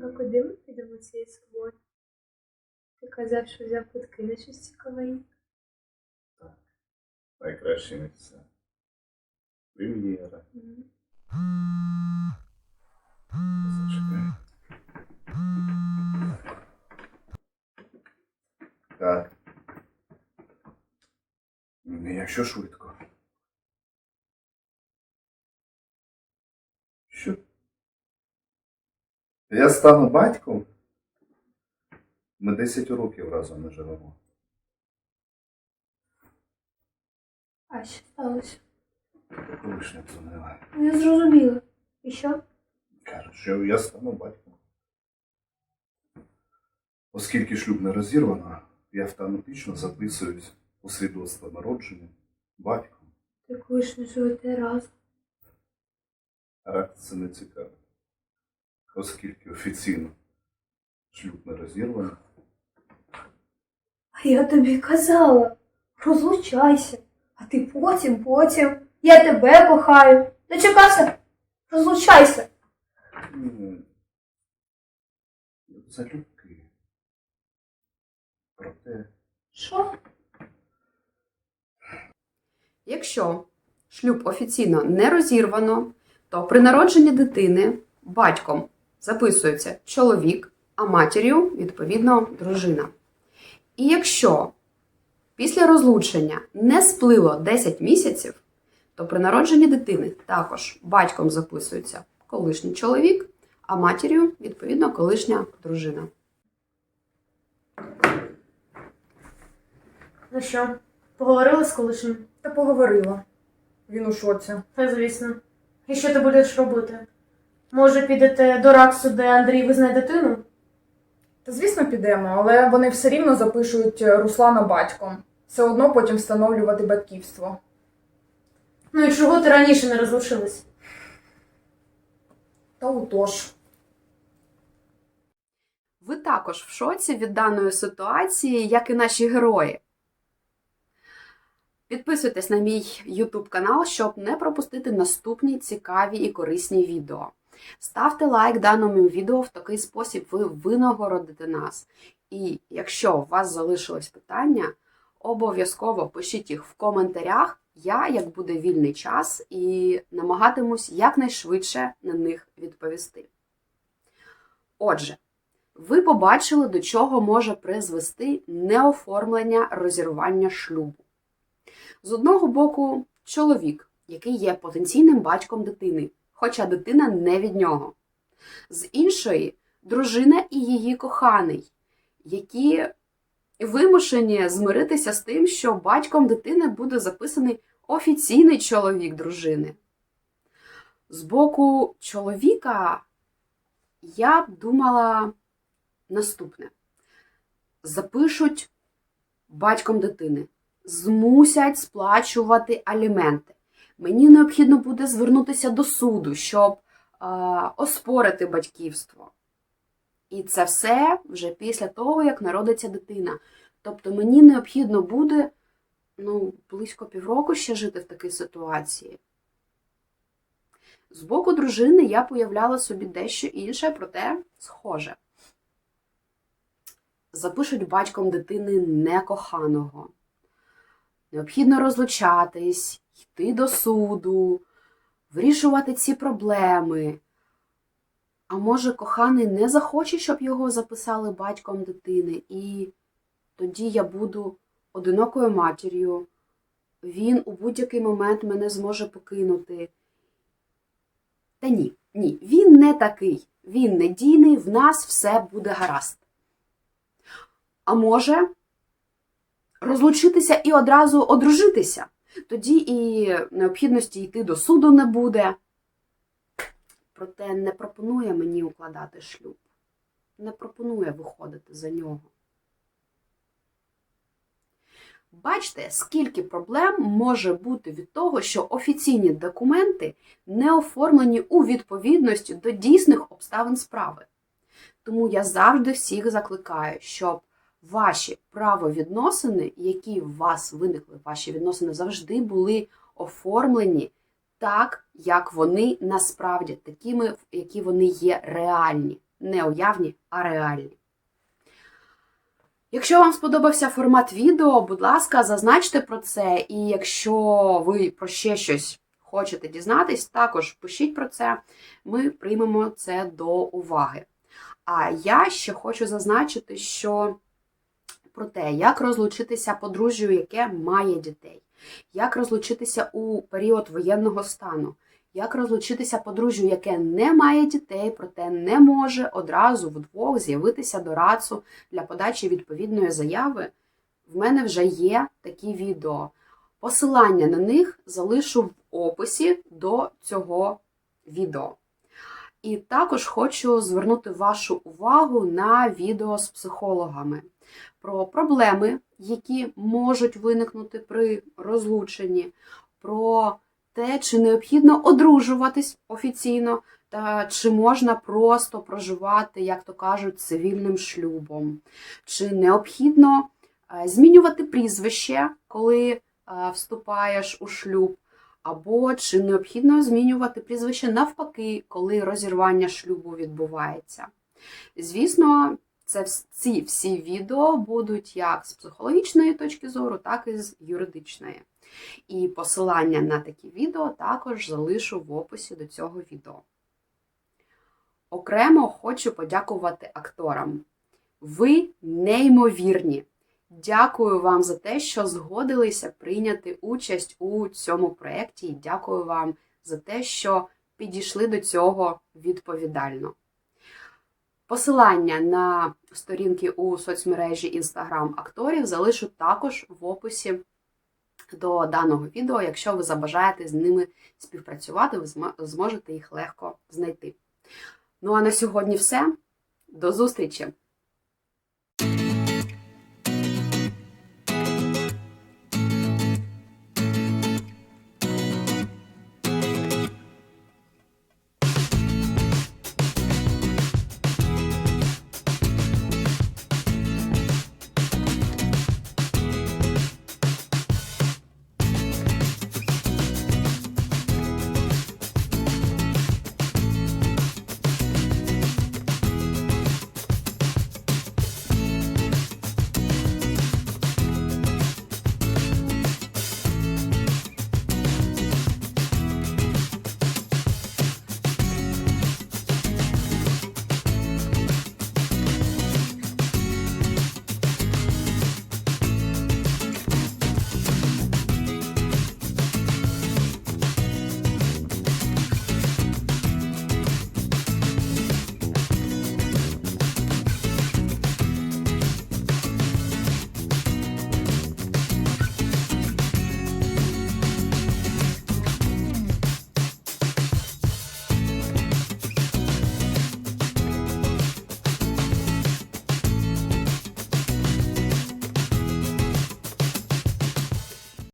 А куди ми підемо цієї суботи? Ти казав, що взяв квитки на щось цікаве. Так. Найкраще місце. Прем'єра. Так. Ну, Якщо швидко. Що? Я стану батьком? Ми 10 років разом не живемо. А що сталося? Колишня дзвонила. Не зрозуміла. І що? Каже, що я стану батьком. Оскільки шлюб не розірвано, я автоматично записуюсь у свідоцтво народження батьком. Так ви ж не живете разом. Рак це не цікаво. Оскільки офіційно шлюб не розірвано, А я тобі казала, розлучайся. А ти потім, потім. Я тебе кохаю. Дочекався? Розлучайся. залюбки. Проте Що? Якщо шлюб офіційно не розірвано, то при народженні дитини батьком записується чоловік, а матір'ю, відповідно, дружина. І якщо після розлучення не сплило 10 місяців, то при народженні дитини також батьком записується колишній чоловік, а матір'ю, відповідно, колишня дружина. Ну що, поговорили з колишнім? Та поговорила. Він у шоці. Та звісно. І що ти будеш робити? Може, підете до Раксу, де Андрій визнає дитину? Та звісно, підемо, але вони все рівно запишуть е, Руслана батьком. Все одно потім встановлювати батьківство. Ну і чого ти раніше не розлучилась? Та отож. Ви також в шоці від даної ситуації, як і наші герої. Підписуйтесь на мій YouTube канал, щоб не пропустити наступні цікаві і корисні відео. Ставте лайк даному відео, в такий спосіб ви винагородите нас. І якщо у вас залишилось питання, обов'язково пишіть їх в коментарях. Я, як буде вільний час, і намагатимусь якнайшвидше на них відповісти. Отже, ви побачили, до чого може призвести неоформлення розірвання шлюбу. З одного боку, чоловік, який є потенційним батьком дитини, хоча дитина не від нього. З іншої дружина і її коханий, які вимушені змиритися з тим, що батьком дитини буде записаний офіційний чоловік дружини. З боку чоловіка я б думала наступне: запишуть батьком дитини, змусять сплачувати аліменти. Мені необхідно буде звернутися до суду, щоб оспорити батьківство. І це все вже після того, як народиться дитина. Тобто мені необхідно буде ну, близько півроку ще жити в такій ситуації. З боку дружини я появляла собі дещо інше, проте схоже. Запишуть батьком дитини некоханого. Необхідно розлучатись, йти до суду, вирішувати ці проблеми. А може, коханий не захоче, щоб його записали батьком дитини, і тоді я буду одинокою матір'ю. Він у будь-який момент мене зможе покинути. Та ні, ні, він не такий. Він недійний, в нас все буде гаразд. А може, розлучитися і одразу одружитися. Тоді і необхідності йти до суду не буде. Проте не пропонує мені укладати шлюб. Не пропонує виходити за нього. Бачите, скільки проблем може бути від того, що офіційні документи не оформлені у відповідності до дійсних обставин справи. Тому я завжди всіх закликаю, щоб ваші правовідносини, які у вас виникли, ваші відносини завжди були оформлені так, як вони насправді, такими, які вони є реальні. не уявні, а реальні. Якщо вам сподобався формат відео, будь ласка, зазначте про це. І якщо ви про ще щось хочете дізнатись, також пишіть про це. Ми приймемо це до уваги. А я ще хочу зазначити, що про те, як розлучитися подружжю, яке має дітей, як розлучитися у період воєнного стану, як розлучитися подружжю, яке не має дітей, проте не може одразу вдвох з'явитися до РАЦу для подачі відповідної заяви. В мене вже є такі відео. Посилання на них залишу в описі до цього відео. І також хочу звернути вашу увагу на відео з психологами про проблеми, які можуть виникнути при розлученні, про те, чи необхідно одружуватись офіційно, та чи можна просто проживати, як то кажуть, цивільним шлюбом, чи необхідно е, змінювати прізвище, коли е, вступаєш у шлюб, або чи необхідно змінювати прізвище навпаки, коли розірвання шлюбу відбувається. Звісно, це ці всі відео будуть як з психологічної точки зору, так і з юридичної. І посилання на такі відео також залишу в описі до цього відео. Окремо хочу подякувати акторам. Ви неймовірні! Дякую вам за те, що згодилися прийняти участь у цьому проєкті. І дякую вам за те, що підійшли до цього відповідально. Посилання на сторінки у соцмережі Instagram акторів залишу також в описі до даного відео. Якщо ви забажаєте з ними співпрацювати, ви зможете їх легко знайти. Ну а на сьогодні все. До зустрічі!